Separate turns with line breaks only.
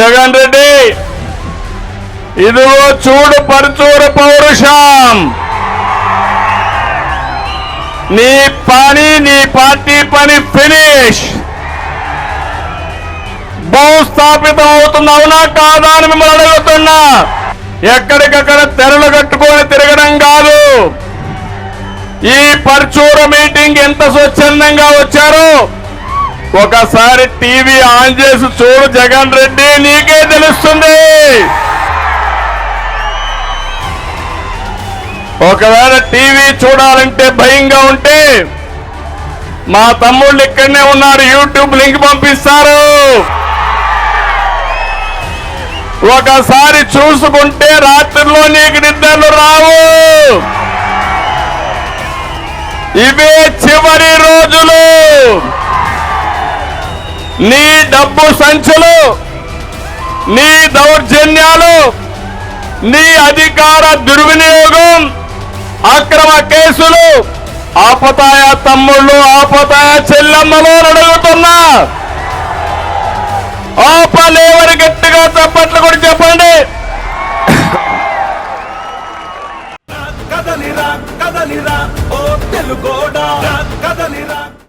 జగన్ రెడ్డి. ఇదిగో చూడు పరుచూరు పౌరుషం. నీ పని నీ పార్టీ పని ఫినిష్. భూస్థాపితం అవుతుంది అవునా కాదా అని మిమ్మల్ని అడుగుతున్నా. ఎక్కడికక్కడ తెరలు కట్టుకొని తిరగడం కాదు. ఈ పర్చూర మీటింగ్ ఎంత స్వచ్ఛందంగా వచ్చారో ఒకసారి టీవీ ఆన్ చేసి చూడు జగన్ రెడ్డి నీకే తెలుస్తుంది. ఒకవేళ టీవీ చూడాలంటే భయంగా ఉంటే మా తమ్ముళ్ళు ఇక్కడనే ఉన్నారు యూట్యూబ్ లింక్ పంపిస్తారు. ఒకసారి చూసుకుంటే రాత్రిలో నీకు నిద్రలు రావు. ఇవే చివరి రోజులు. నీ డబ్బు సంచులు నీ దౌర్జన్యాలు నీ అధికార దుర్వినియోగం అక్రమ కేసులు ఆపతాయ తమ్ముళ్ళు ఆపతాయ చెల్లమ్మలు అడుగుతున్నా. ఆపలేవని గట్టిగా చప్పట్లు కూడా చెప్పండి.
కదలిరా కదలిరా ఓ తెలుగోడా.